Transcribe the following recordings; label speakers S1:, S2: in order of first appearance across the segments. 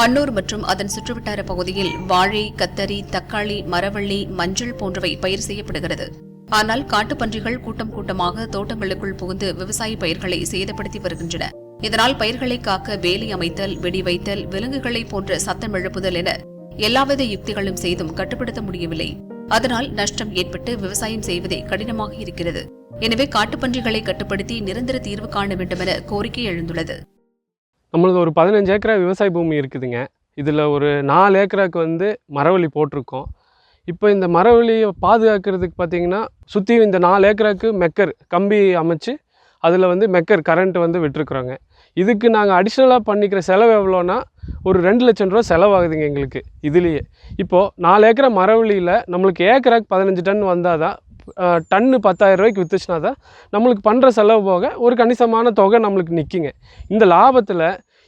S1: அன்னூர் மற்றும் அதன் சுற்றுவட்டார பகுதியில் வாழை கத்தரி தக்காளி மரவள்ளி மஞ்சள் போன்றவை பயிர் செய்யப்படுகிறது. ஆனால் காட்டுப்பன்றிகள் கூட்டம் கூட்டமாக தோட்டங்களுக்குள் புகுந்து விவசாய பயிர்களை சேதப்படுத்தி வருகின்றன. இதனால் பயிர்களை காக்க வேலி அமைத்தல் வெடி வைத்தல் விலங்குகளை போன்ற சத்தம் எழுப்புதல் என எல்லாவித யுக்திகளும் செய்தும் கட்டுப்படுத்த முடியவில்லை. அதனால் நஷ்டம் ஏற்பட்டு விவசாயம் செய்வதே கடினமாக இருக்கிறது. எனவே காட்டுப்பன்றிகளை கட்டுப்படுத்தி நிரந்தர தீர்வு காண வேண்டுமென கோரிக்கை எழுந்துள்ளது.
S2: நம்மளது ஒரு பதினஞ்சு ஏக்கரா விவசாய பூமி இருக்குதுங்க. இதில் ஒரு நாலு ஏக்கராக்கு வந்து மரவள்ளி போட்டிருக்கோம். இப்போ இந்த மரவள்ளியை பாதுகாக்கிறதுக்கு பார்த்தீங்கன்னா சுற்றி இந்த நாலு ஏக்கராக்கு மெக்கர் கம்பி அமைச்சு அதில் வந்து மெக்கர் கரண்ட் வந்து விட்டுருக்குறோங்க. இதுக்கு நாங்கள் அடிஷ்னலாக பண்ணிக்கிற செலவு எவ்வளோன்னா ஒரு ரெண்டு லட்சம் ரூபா செலவாகுதுங்க எங்களுக்கு இதுலேயே. இப்போது நாலு ஏக்கரை மரவள்ளியில் நம்மளுக்கு ஏக்கராக்கு பதினஞ்சு டன் வந்தால் தான் டன்னு பத்தாயிரம் ரூபாய்க்கு விற்றுச்சுனா தான் நம்மளுக்கு பண்ணுற செலவு போக ஒரு கணிசமான தொகை நம்மளுக்கு நிற்குங்க இந்த லாபத்தில்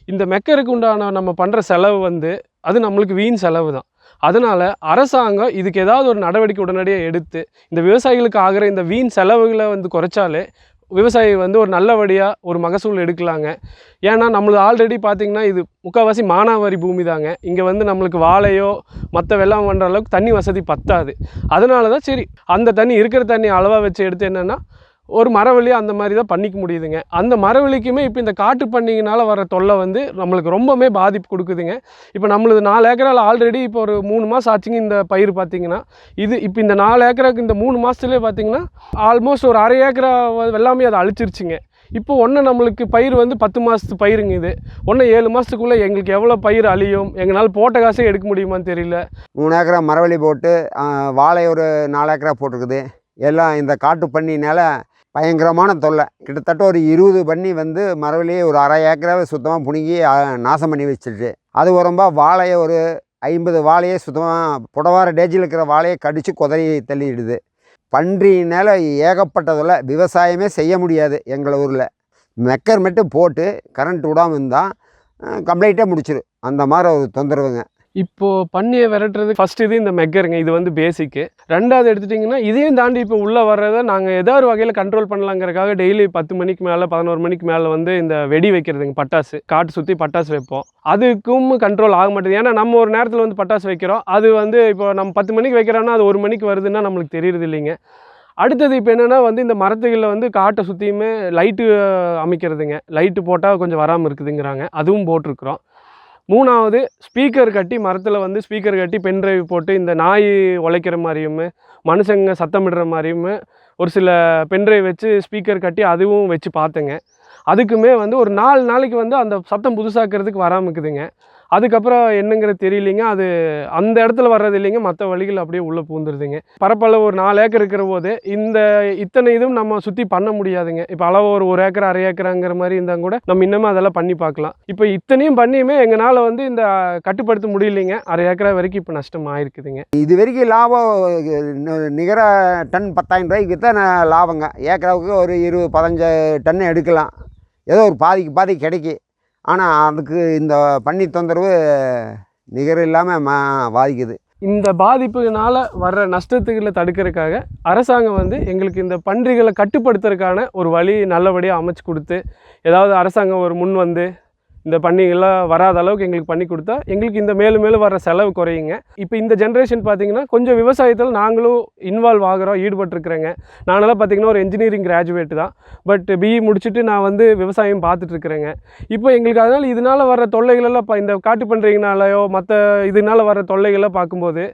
S2: இந்த மெக்கருக்கு உண்டான நம்ம பண்ணுற செலவு வந்து அது நம்மளுக்கு வீண் செலவு தான். அதனால் அரசாங்கம் இதுக்கு ஏதாவது ஒரு நடவடிக்கை உடனடியாக எடுத்து இந்த விவசாயிகளுக்கு ஆகிற இந்த வீண் செலவுகளை வந்து குறைச்சாலே விவசாயி வந்து ஒரு நல்லபடியாக ஒரு மகசூல் எடுக்கலாங்க. ஏன்னா நம்மளது ஆல்ரெடி பார்த்திங்கன்னா இது முக்கால்வாசி மானாவாரி பூமி தாங்க. இங்கே வந்து நம்மளுக்கு வாழையோ மற்ற வெள்ளம் பண்ணுற அளவுக்கு தண்ணி வசதி பத்தாது. அதனால தான் சரி அந்த தண்ணி இருக்கிற தண்ணி அளவாக வச்சு எடுத்து என்னென்னா ஒரு மரவழி அந்த மாதிரி தான் பண்ணிக்க முடியுதுங்க. அந்த மரவள்ளிக்குமே இப்போ இந்த காட்டு பண்ணிங்கனால வர தொல்லை வந்து நம்மளுக்கு ரொம்பவுமே பாதிப்பு கொடுக்குதுங்க. இப்போ நம்மளது நாலு ஏக்கரால் ஆல்ரெடி இப்போ ஒரு மூணு மாதம் ஆச்சுங்க இந்த பயிர் பார்த்திங்கன்னா இது இப்போ இந்த நாலு ஏக்கராக்கு இந்த மூணு மாதத்துலேயே பார்த்தீங்கன்னா ஆல்மோஸ்ட் ஒரு அரை ஏக்கரா வெள்ளாமே அதை அழிச்சிருச்சுங்க. இப்போ ஒன்று நம்மளுக்கு பயிர் வந்து பத்து மாதத்து பயிருங்க இது. ஒன்று ஏழு மாதத்துக்குள்ளே எங்களுக்கு எவ்வளோ பயிர் அழியும்? எங்களால் போட்ட காசே எடுக்க முடியுமான்னு தெரியல.
S3: மூணு ஏக்கரா மரவழி போட்டு வாழை ஒரு நாலு ஏக்கரா போட்டிருக்குது. எல்லாம் இந்த காட்டு பண்ணினால பயங்கரமான தொல்லை. கிட்டத்தட்ட ஒரு இருபது பண்ணி வந்து மரவிலேயே ஒரு அரை ஏக்கராவை சுத்தமாக புணுங்கி நாசம் பண்ணி வச்சிருச்சு. அது உரம்பா வாழையை ஒரு ஐம்பது வாழையை சுத்தமாக புடவார டேஜில் இருக்கிற வாழையை கடித்து குதறி தள்ளிடுது. பன்றினால் ஏகப்பட்டதில் விவசாயமே செய்ய முடியாது எங்கள் ஊரில். மெக்கர் மட்டும் போட்டு கரண்ட் விடாமல் இருந்தால் கம்ப்ளைண்ட்டே முடிச்சிடும் அந்த மாதிரி ஒரு தொந்தரவுங்க.
S2: இப்போது பன்னியை விரட்டுறது ஃபஸ்ட் இது இந்த மெக்கருங்க இது வந்து பேசிக்கு ரெண்டாவது எடுத்துட்டிங்கன்னா இதையும் தாண்டி இப்போ உள்ளே வர்றதை நாங்கள் ஏதோ ஒரு வகையில் கண்ட்ரோல் பண்ணலாங்கிறதுக்காக டெய்லி பத்து மணிக்கு மேலே பதினோரு மணிக்கு மேலே வந்து இந்த வெடி வைக்கிறதுங்க பட்டாசு. காட்டு சுற்றி பட்டாசு வைப்போம். அதுக்கும் கண்ட்ரோல் ஆக மாட்டேது. ஏன்னா நம்ம ஒரு நேரத்தில் வந்து பட்டாசு வைக்கிறோம். அது வந்து இப்போ நம்ம பத்து மணிக்கு வைக்கிறோன்னா அது ஒரு மணிக்கு வருதுன்னா நம்மளுக்கு தெரியறது இல்லைங்க. அடுத்தது இப்போ என்னென்னா வந்து இந்த மரத்துகளில் வந்து காட்டை சுற்றியுமே லைட்டு அமைக்கிறதுங்க. லைட்டு போட்டால் கொஞ்சம் வராமல் இருக்குதுங்கிறாங்க. அதுவும் போட்டிருக்குறோம். மூணாவது ஸ்பீக்கர் கட்டி மரத்தில் வந்து ஸ்பீக்கர் கட்டி பென் ட்ரைவ் போட்டு இந்த நாய் உழைக்கிற மாதிரியும் மனுஷங்க சத்தமிடுற மாதிரியும் ஒரு சில பென்ட்ரைவ் வச்சு ஸ்பீக்கர் கட்டி அதுவும் வச்சு பார்த்தேங்க. அதுக்குமே வந்து ஒரு நாலு நாளைக்கு வந்து அந்த சத்தம் புதுசாக்கிறதுக்கு வராமல் இருக்குதுங்க. அதுக்கப்புறம் என்னங்கிறது தெரியலிங்க. அது அந்த இடத்துல வர்றது இல்லைங்க. மற்ற வழிகள் அப்படியே உள்ளே பூந்துருதுங்க பரப்பளவு ஒரு நாலு ஏக்கர் இருக்கிற போது இந்த இத்தனை இதுவும் நம்ம சுற்றி பண்ண முடியாதுங்க. இப்போ அளவு ஒரு ஒரு ஏக்கர் அரை ஏக்கராங்கிற மாதிரி இருந்தால் கூட நம்ம இன்னமும் அதெல்லாம் பண்ணி பார்க்கலாம். இப்போ இத்தனையும் பண்ணியுமே எங்களால் வந்து இந்த கட்டுப்படுத்த முடியலைங்க. அரை ஏக்கரா வரைக்கும் இப்போ நஷ்டம் ஆயிருக்குதுங்க.
S3: இது வரைக்கும் லாபம் நிகர டன் பத்தாயிரம் ரூபாய்க்கு தான் லாபங்க. ஏக்கராவுக்கு ஒரு இருபது பதினஞ்சு டன் எடுக்கலாம். ஏதோ ஒரு பாதிக்கு பாதி கிடைக்கி. ஆனால் அதுக்கு இந்த பண்ணி தொந்தரவு நிகர் இல்லாமல் மா பாதிக்குது.
S2: இந்த பாதிப்புனால வர்ற நஷ்டத்துகளை தடுக்கிறதுக்காக அரசாங்கம் வந்து எங்களுக்கு இந்த பன்றிகளை கட்டுப்படுத்துறதுக்கான ஒரு வழி நல்லபடியாக அமைச்சு கொடுத்து ஏதாவது அரசாங்கம் ஒரு முன் வந்து இந்த பன்னிகள்லாம் வராத அளவுக்கு எங்களுக்கு பண்ணி கொடுத்தா எங்களுக்கு இந்த மேலும் மேலும் வர செலவு குறையுங்க. இப்போ இந்த ஜென்ரேஷன் பார்த்தீங்கன்னா கொஞ்சம் விவசாயத்தில் நாங்களும் இன்வால்வ் ஆகிறோம் ஈடுபட்டிருக்கிறேங்க. நானெல்லாம் பார்த்தீங்கன்னா ஒரு இன்ஜினியரிங் கிராஜுவேட் தான். பட் பிஇ முடிச்சுட்டு நான் வந்து விவசாயம் பார்த்துட்ருக்குறேங்க. இப்போ எங்களுக்கு அதனால் இதனால் வர தொல்லைகளெல்லாம் இப்போ இந்த காட்டு பண்ணுறீங்கனாலையோ மற்ற இதனால் வர தொல்லைகள்லாம் பார்க்கும்போது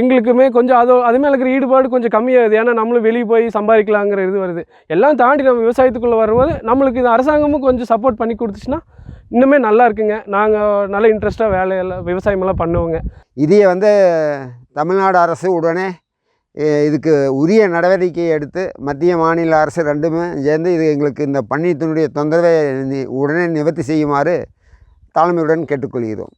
S2: எங்களுக்குமே கொஞ்சம் அது அது மேலே இருக்கிற ஈடுபாடு கொஞ்சம் கம்மியாகுது. ஏன்னா நம்மளும் வெளியே போய் சம்பாதிக்கலாங்கிற இது வருது. எல்லாம் தாண்டி நம்ம விவசாயத்துக்குள்ளே வரும்போது நம்மளுக்கு இந்த அரசாங்கமும் கொஞ்சம் சப்போர்ட் பண்ணி கொடுத்துச்சுன்னா இன்னுமே நல்லா இருக்குங்க. நாங்கள் நல்ல இன்ட்ரெஸ்ட்டாக வேலையெல்லாம் விவசாயமெல்லாம் பண்ணுவோங்க.
S3: இதையே வந்து தமிழ்நாடு அரசு உடனே இதுக்கு உரிய நடவடிக்கை எடுத்து மத்திய மாநில அரசு ரெண்டுமே சேர்ந்து இது எங்களுக்கு இந்த பன்னித்தினுடைய தொந்தரவை உடனே நிவர்த்தி செய்யுமாறு தாழ்மையுடன் கேட்டுக்கொள்கிறோம்.